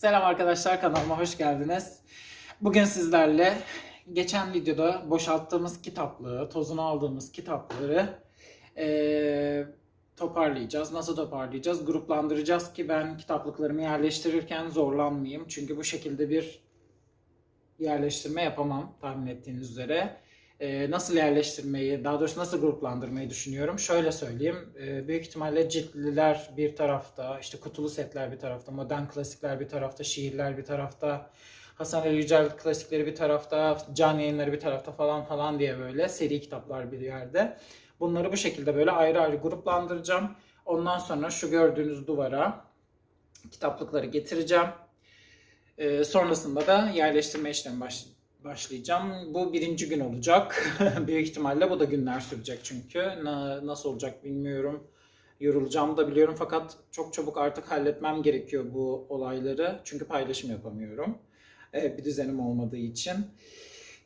Selam arkadaşlar kanalıma hoş geldiniz. Bugün sizlerle geçen videoda boşalttığımız kitaplığı, tozunu aldığımız kitapları eee, toparlayacağız. Nasıl toparlayacağız? Gruplandıracağız ki ben kitaplıklarımı yerleştirirken zorlanmayayım. Çünkü bu şekilde bir yerleştirme yapamam tahmin ettiğiniz üzere. Ee, nasıl yerleştirmeyi, daha doğrusu nasıl gruplandırmayı düşünüyorum. Şöyle söyleyeyim, ee, büyük ihtimalle ciltliler bir tarafta, işte kutulu setler bir tarafta, modern klasikler bir tarafta, şiirler bir tarafta, Hasan Ali Yücel klasikleri bir tarafta, can yayınları bir tarafta falan falan diye böyle seri kitaplar bir yerde. Bunları bu şekilde böyle ayrı ayrı gruplandıracağım. Ondan sonra şu gördüğünüz duvara kitaplıkları getireceğim. Ee, sonrasında da yerleştirme işlemi baş- başlayacağım. Bu birinci gün olacak. Büyük ihtimalle bu da günler sürecek çünkü. Na- nasıl olacak bilmiyorum. Yorulacağımı da biliyorum fakat çok çabuk artık halletmem gerekiyor bu olayları. Çünkü paylaşım yapamıyorum. Ee, bir düzenim olmadığı için.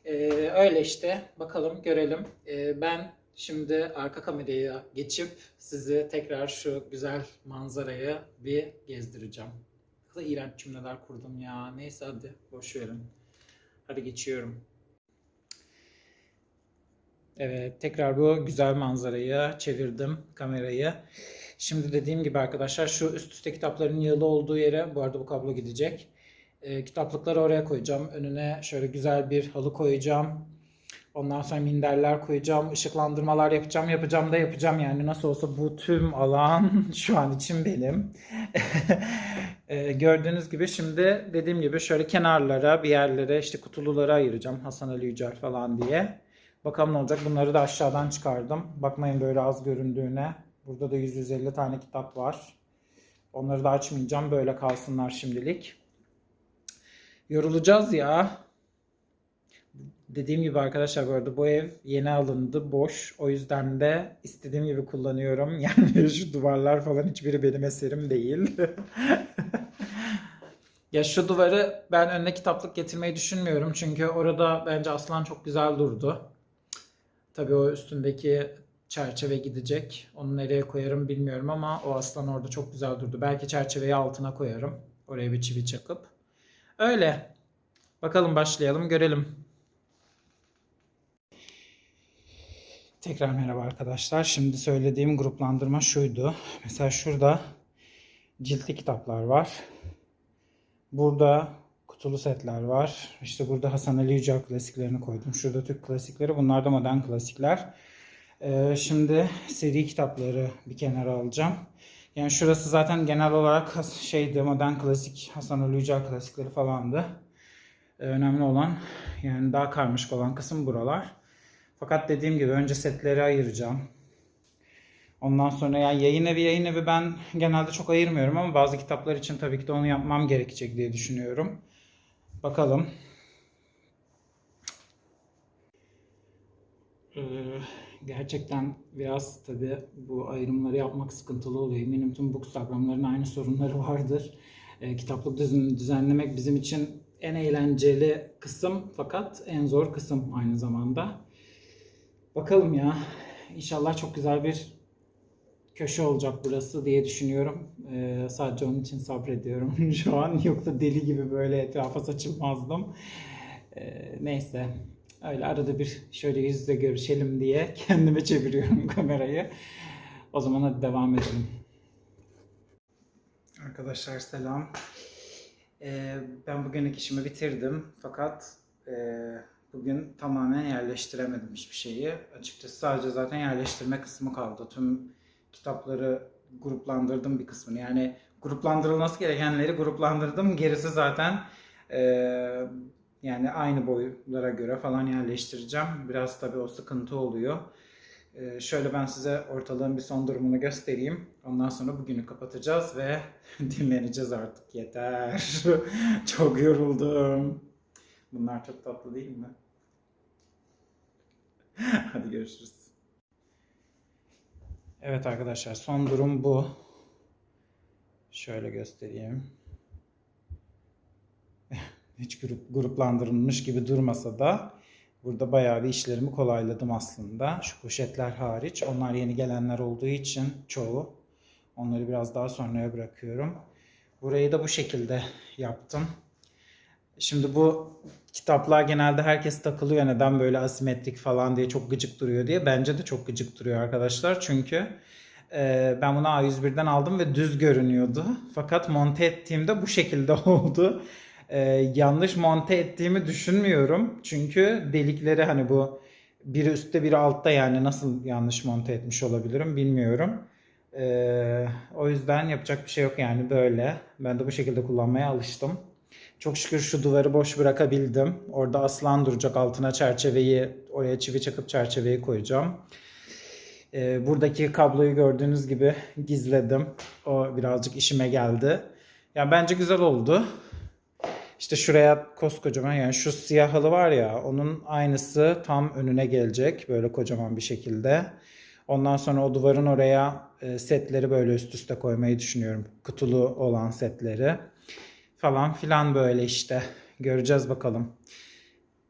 Ee, öyle işte. Bakalım görelim. Ee, ben şimdi arka kameraya geçip sizi tekrar şu güzel manzarayı bir gezdireceğim. Kadar iğrenç cümleler kurdum ya. Neyse hadi boş verin. Hadi geçiyorum. Evet, tekrar bu güzel manzarayı çevirdim kamerayı. Şimdi dediğim gibi arkadaşlar şu üst üste kitapların yığılı olduğu yere, bu arada bu kablo gidecek. Ee, kitaplıkları oraya koyacağım. Önüne şöyle güzel bir halı koyacağım. Ondan sonra minderler koyacağım, ışıklandırmalar yapacağım, yapacağım da yapacağım yani nasıl olsa bu tüm alan şu an için benim. Ee, gördüğünüz gibi şimdi dediğim gibi şöyle kenarlara bir yerlere işte kutululara ayıracağım Hasan Ali Yücel falan diye. Bakalım ne olacak bunları da aşağıdan çıkardım. Bakmayın böyle az göründüğüne. Burada da 150 tane kitap var. Onları da açmayacağım böyle kalsınlar şimdilik. Yorulacağız ya. Dediğim gibi arkadaşlar bu arada bu ev yeni alındı, boş. O yüzden de istediğim gibi kullanıyorum. Yani şu duvarlar falan hiçbiri benim eserim değil. ya şu duvarı ben önüne kitaplık getirmeyi düşünmüyorum. Çünkü orada bence aslan çok güzel durdu. Tabii o üstündeki çerçeve gidecek. Onu nereye koyarım bilmiyorum ama o aslan orada çok güzel durdu. Belki çerçeveyi altına koyarım. Oraya bir çivi çakıp. Öyle. Bakalım başlayalım görelim. Tekrar merhaba arkadaşlar. Şimdi söylediğim gruplandırma şuydu. Mesela şurada ciltli kitaplar var. Burada kutulu setler var. İşte burada Hasan Ali Yücel klasiklerini koydum. Şurada Türk klasikleri. Bunlar da modern klasikler. Ee, şimdi seri kitapları bir kenara alacağım. Yani şurası zaten genel olarak şeydi modern klasik Hasan Ali Yücel klasikleri falandı. Ee, önemli olan yani daha karmaşık olan kısım buralar. Fakat dediğim gibi önce setleri ayıracağım. Ondan sonra yani yayın evi yayın evi ben genelde çok ayırmıyorum ama bazı kitaplar için tabii ki de onu yapmam gerekecek diye düşünüyorum. Bakalım. Ee, gerçekten biraz tabii bu ayrımları yapmak sıkıntılı oluyor. Eminim tüm bookstagramların aynı sorunları vardır. Ee, kitaplık düzen- düzenlemek bizim için en eğlenceli kısım fakat en zor kısım aynı zamanda. Bakalım ya. İnşallah çok güzel bir köşe olacak burası diye düşünüyorum. Ee, sadece onun için sabrediyorum şu an. Yoksa deli gibi böyle etrafa saçılmazdım. Ee, neyse. Öyle arada bir şöyle yüz yüze görüşelim diye kendime çeviriyorum kamerayı. O zaman hadi devam edelim. Arkadaşlar selam. Ee, ben bugünlük işimi bitirdim fakat e, bugün tamamen yerleştiremedim hiçbir şeyi. Açıkçası sadece zaten yerleştirme kısmı kaldı. Tüm kitapları gruplandırdım bir kısmını. Yani gruplandırılması gerekenleri gruplandırdım. Gerisi zaten e, yani aynı boyutlara göre falan yerleştireceğim. Biraz tabii o sıkıntı oluyor. Ee, şöyle ben size ortalığın bir son durumunu göstereyim. Ondan sonra bugünü kapatacağız ve dinleneceğiz artık. Yeter. çok yoruldum. Bunlar çok tatlı değil mi? Hadi görüşürüz. Evet arkadaşlar son durum bu. Şöyle göstereyim. Hiç grup, gruplandırılmış gibi durmasa da burada bayağı bir işlerimi kolayladım aslında. Şu poşetler hariç. Onlar yeni gelenler olduğu için çoğu. Onları biraz daha sonraya bırakıyorum. Burayı da bu şekilde yaptım. Şimdi bu kitaplar genelde herkes takılıyor neden böyle asimetrik falan diye çok gıcık duruyor diye. Bence de çok gıcık duruyor arkadaşlar. Çünkü e, ben bunu A101'den aldım ve düz görünüyordu. Fakat monte ettiğimde bu şekilde oldu. E, yanlış monte ettiğimi düşünmüyorum. Çünkü delikleri hani bu biri üstte biri altta yani nasıl yanlış monte etmiş olabilirim bilmiyorum. E, o yüzden yapacak bir şey yok yani böyle. Ben de bu şekilde kullanmaya alıştım. Çok şükür şu duvarı boş bırakabildim. Orada aslan duracak altına çerçeveyi, oraya çivi çakıp çerçeveyi koyacağım. Ee, buradaki kabloyu gördüğünüz gibi gizledim. O birazcık işime geldi. Ya bence güzel oldu. İşte şuraya koskocaman yani şu siyah halı var ya onun aynısı tam önüne gelecek böyle kocaman bir şekilde. Ondan sonra o duvarın oraya e, setleri böyle üst üste koymayı düşünüyorum. Kutulu olan setleri falan filan böyle işte. Göreceğiz bakalım.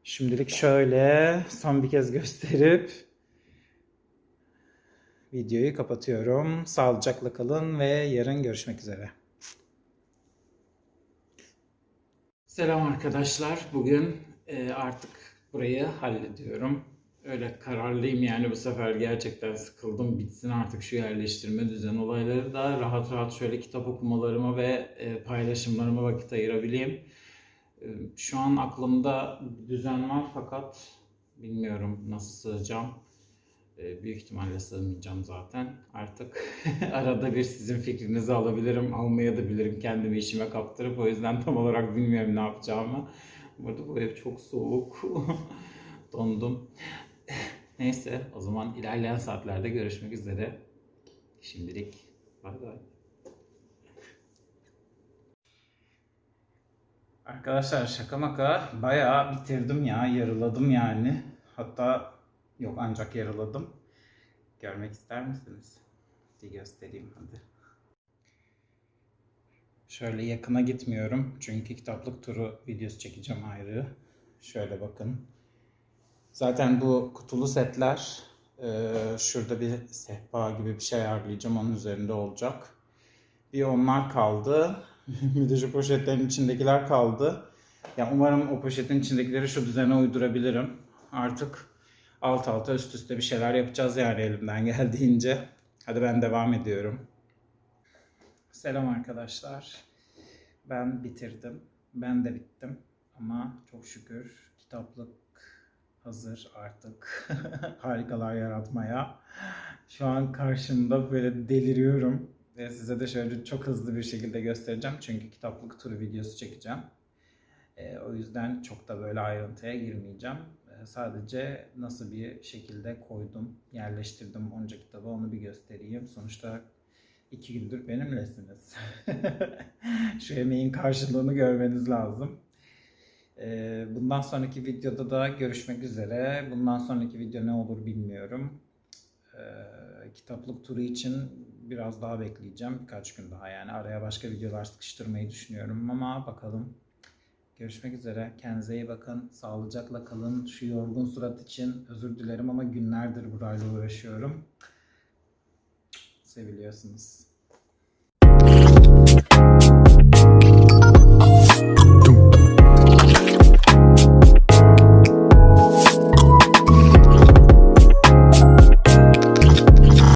Şimdilik şöyle son bir kez gösterip videoyu kapatıyorum. Sağlıcakla kalın ve yarın görüşmek üzere. Selam arkadaşlar. Bugün e, artık burayı hallediyorum. Öyle kararlıyım yani bu sefer gerçekten sıkıldım. Bitsin artık şu yerleştirme düzen olayları da rahat rahat şöyle kitap okumalarıma ve e, paylaşımlarıma vakit ayırabileyim. E, şu an aklımda düzen var fakat bilmiyorum nasıl sığacağım. E, büyük ihtimalle sığmayacağım zaten. Artık arada bir sizin fikrinizi alabilirim, almaya da bilirim kendimi işime kaptırıp. O yüzden tam olarak bilmiyorum ne yapacağımı. Burada bu ev çok soğuk. Dondum. Neyse o zaman ilerleyen saatlerde görüşmek üzere. Şimdilik bay bay. Arkadaşlar şaka maka bayağı bitirdim ya yarıladım yani. Hatta yok ancak yarıladım. Görmek ister misiniz? Bir göstereyim hadi. Şöyle yakına gitmiyorum çünkü kitaplık turu videosu çekeceğim ayrı. Şöyle bakın. Zaten bu kutulu setler e, şurada bir sehpa gibi bir şey ayarlayacağım. Onun üzerinde olacak. Bir onlar kaldı. bir de şu poşetlerin içindekiler kaldı. Ya umarım o poşetin içindekileri şu düzene uydurabilirim. Artık alt alta üst üste bir şeyler yapacağız yani elimden geldiğince. Hadi ben devam ediyorum. Selam arkadaşlar. Ben bitirdim. Ben de bittim. Ama çok şükür kitaplık hazır artık harikalar yaratmaya. Şu an karşımda böyle deliriyorum. Ve size de şöyle çok hızlı bir şekilde göstereceğim. Çünkü kitaplık turu videosu çekeceğim. Ee, o yüzden çok da böyle ayrıntıya girmeyeceğim. Ee, sadece nasıl bir şekilde koydum, yerleştirdim onca kitabı onu bir göstereyim. Sonuçta iki gündür benimlesiniz. Şu emeğin karşılığını görmeniz lazım. Ee, Bundan sonraki videoda da görüşmek üzere. Bundan sonraki video ne olur bilmiyorum. Ee, Kitaplık turu için biraz daha bekleyeceğim. Birkaç gün daha yani. Araya başka videolar sıkıştırmayı düşünüyorum ama bakalım. Görüşmek üzere. Kendinize iyi bakın. Sağlıcakla kalın. Şu yorgun surat için özür dilerim ama günlerdir burayla uğraşıyorum. Seviliyorsunuz.